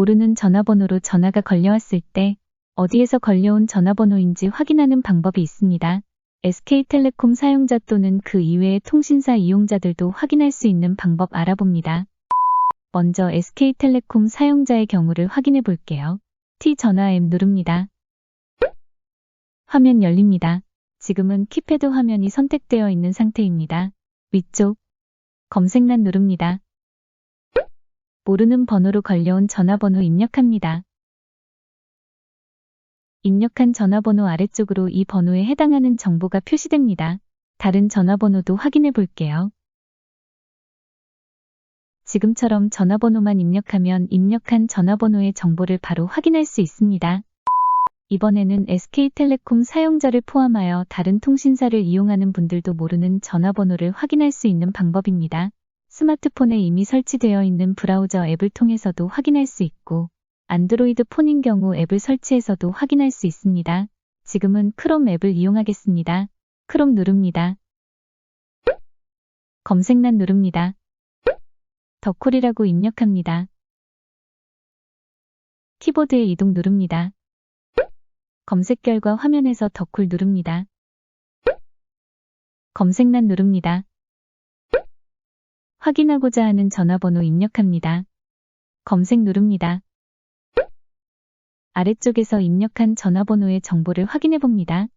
모르는 전화번호로 전화가 걸려왔을 때 어디에서 걸려온 전화번호인지 확인하는 방법이 있습니다. SK텔레콤 사용자 또는 그 이외의 통신사 이용자들도 확인할 수 있는 방법 알아봅니다. 먼저 SK텔레콤 사용자의 경우를 확인해 볼게요. T 전화 앱 누릅니다. 화면 열립니다. 지금은 키패드 화면이 선택되어 있는 상태입니다. 위쪽 검색란 누릅니다. 모르는 번호로 걸려온 전화번호 입력합니다. 입력한 전화번호 아래쪽으로 이 번호에 해당하는 정보가 표시됩니다. 다른 전화번호도 확인해 볼게요. 지금처럼 전화번호만 입력하면 입력한 전화번호의 정보를 바로 확인할 수 있습니다. 이번에는 SK텔레콤 사용자를 포함하여 다른 통신사를 이용하는 분들도 모르는 전화번호를 확인할 수 있는 방법입니다. 스마트폰에 이미 설치되어 있는 브라우저 앱을 통해서도 확인할 수 있고, 안드로이드 폰인 경우 앱을 설치해서도 확인할 수 있습니다. 지금은 크롬 앱을 이용하겠습니다. 크롬 누릅니다. 검색란 누릅니다. 더콜이라고 입력합니다. 키보드에 이동 누릅니다. 검색 결과 화면에서 더콜 누릅니다. 검색란 누릅니다. 확인하고자 하는 전화번호 입력합니다. 검색 누릅니다. 아래쪽에서 입력한 전화번호의 정보를 확인해 봅니다.